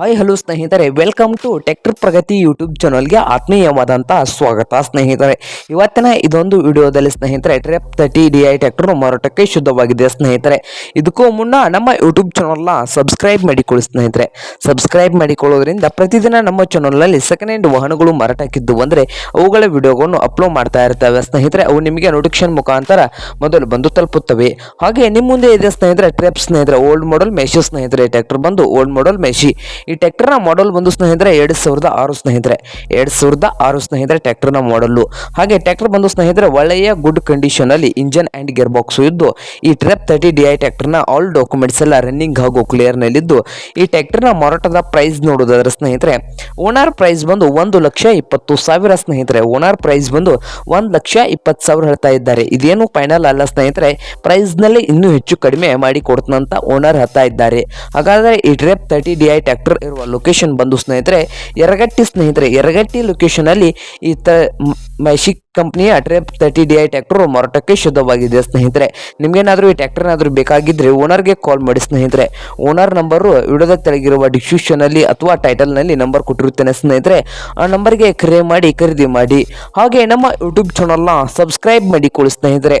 Hi hello ಸ್ನೇಹಿತರೆ. Welcome to tractor Pragati YouTube ಚಾನಲ್ಗೆ ಆತ್ಮೀಯವಾದಂಥ ಸ್ವಾಗತ ಸ್ನೇಹಿತರೆ. ಇವತ್ತಿನ ಇದೊಂದು ವಿಡಿಯೋದಲ್ಲಿ ಸ್ನೇಹಿತರೆ TAFE thirty D I tractor ಮಾರಾಟಕ್ಕೆ ಶುದ್ಧವಾಗಿದೆ ಸ್ನೇಹಿತರೆ. ಇದಕ್ಕೂ ಮುನ್ನ ನಮ್ಮ ಯೂಟ್ಯೂಬ್ ಚಾನಲ್ನ ಸಬ್ಸ್ಕ್ರೈಬ್ ಮಾಡಿಕೊಳ್ಳಿ ಸ್ನೇಹಿತರೆ. ಸಬ್ಸ್ಕ್ರೈಬ್ ಮಾಡಿಕೊಳ್ಳೋದ್ರಿಂದ ಪ್ರತಿದಿನ ನಮ್ಮ ಚಾನಲ್ನಲ್ಲಿ ಸೆಕೆಂಡ್ ಹ್ಯಾಂಡ್ ವಾಹನಗಳು ಮಾರಾಟಕ್ಕಿದ್ದು ಅಂದರೆ ಅವುಗಳ ವಿಡಿಯೋಗಳನ್ನು ಅಪ್ಲೋಡ್ ಮಾಡ್ತಾ ಇರ್ತವೆ ಸ್ನೇಹಿತರೆ. ಅವು ನಿಮಗೆ ನೋಟಿಫಿಕೇಶನ್ ಮುಖಾಂತರ ಮೊದಲು ಬಂದು ತಲುಪುತ್ತವೆ. ಹಾಗೆ ನಿಮ್ಮ ಮುಂದೆ ಇದೆ ಸ್ನೇಹಿತರೆ ಟ್ರೆಪ್ ಸ್ನೇಹಿತರೆ ಓಲ್ಡ್ ಮಾಡೆಲ್ ಮೆಷಿ ಸ್ನೇಹಿತರೆ. ಟ್ರ್ಯಾಕ್ಟರ್ ಬಂದು ಓಲ್ಡ್ ಮಾಡೆಲ್ ಮೆಶಿ ಈ ಟ್ರ್ಯಾಕ್ಟರ್ನ ಮಾಡೆಲ್ ಬಂದು ಸ್ನೇಹಿತರೆ ಎರಡು ಸಾವಿರದ ಆರು ಸ್ನೇಹಿತರೆ. ಎರಡು ಸಾವಿರದ ಆರು ಸ್ನೇಹಿತರೆ ಟ್ರ್ಯಾಕ್ಟರ್ನ ಮಾಡಲ್ಲು ಹಾಗೆ ಟ್ರ್ಯಾಕ್ಟರ್ ಬಂದು ಸ್ನೇಹಿತರೆ ಒಳ್ಳೆಯ ಗುಡ್ ಕಂಡೀಷನ್ ಅಲ್ಲಿ ಇಂಜನ್ ಅಂಡ್ ಗೇರ್ ಬಾಕ್ಸ್ ಇದ್ದು, ಈ ಟ್ರೆಪ್ ತರ್ಟಿ ಡಿ ಐ ಟ್ರ್ಯಾಕ್ಟರ್ನ ಆಲ್ ಡಾಕ್ಯುಮೆಂಟ್ಸ್ ಎಲ್ಲ ರನ್ನಿಂಗ್ ಹಾಗೂ ಕ್ಲಿಯರ್ ನಲ್ಲಿದ್ದು, ಈ ಟ್ರ್ಯಾಕ್ಟರ್ನ ಮಾರಾಟದ ಪ್ರೈಸ್ ನೋಡೋದಾದ್ರೆ ಸ್ನೇಹಿತರೆ ಓನರ್ ಪ್ರೈಸ್ ಬಂದು ಒಂದು ಲಕ್ಷ ಇಪ್ಪತ್ತು ಸಾವಿರ ಸ್ನೇಹಿತರೆ. ಓನರ್ ಪ್ರೈಸ್ ಬಂದು ಒಂದು ಲಕ್ಷ ಇಪ್ಪತ್ತು ಸಾವಿರ ಹೇಳ್ತಾ ಇದ್ದಾರೆ. ಇದೇನು ಫೈನಲ್ ಅಲ್ಲ ಸ್ನೇಹಿತರೆ ಪ್ರೈಸ್ನಲ್ಲಿ ಇನ್ನೂ ಹೆಚ್ಚು ಕಡಿಮೆ ಮಾಡಿ ಕೊಡ್ತಂತ ಓನರ್ ಹೇಳ್ತಾ ಇದ್ದಾರೆ. ಹಾಗಾದರೆ ಈ ಟ್ರೆಪ್ ತರ್ಟಿ ಡಿ ಐ ಟ್ರ್ಯಾಕ್ಟರ್ ಇರುವ ಲೊಕೇಶನ್ ಬಂದು ಸ್ನೇಹಿತರೆ ಎರಗಟ್ಟಿ ಸ್ನೇಹಿತರೆ ಎರಗಟ್ಟಿ ಲೊಕೇಶನ್ ಅಲ್ಲಿ ಈ ತ ಮೈಶಿಕ್ ಕಂಪ್ನಿಯ TAFE thirty D I tractor ಮಾರಾಟಕ್ಕೆ ಶುದ್ಧವಾಗಿದೆ ಸ್ನೇಹಿತರೆ. ನಿಮಗೇನಾದರೂ ಈ ಟ್ರ್ಯಾಕ್ಟರ್ನಾದರೂ ಬೇಕಾಗಿದ್ದರೆ ಓನರ್ಗೆ ಕಾಲ್ ಮಾಡಿ ಸ್ನೇಹಿತರೆ. ಓನರ್ ನಂಬರು ವಿಡಿಯೋದ ತೆಳಗಿರುವ ಡಿಸ್ಕ್ರಿಪ್ಷನಲ್ಲಿ ಅಥವಾ ಟೈಟಲ್ನಲ್ಲಿ ನಂಬರ್ ಕೊಟ್ಟಿರುತ್ತೇನೆ ಸ್ನೇಹಿತರೆ. ಆ ನಂಬರ್ಗೆ ಕರೆ ಮಾಡಿ, ಖರೀದಿ ಮಾಡಿ. ಹಾಗೆ ನಮ್ಮ ಯೂಟ್ಯೂಬ್ ಚಾನಲ್ನ ಸಬ್ಸ್ಕ್ರೈಬ್ ಮಾಡಿಕೊಳ್ಳಿ ಸ್ನೇಹಿತರೆ.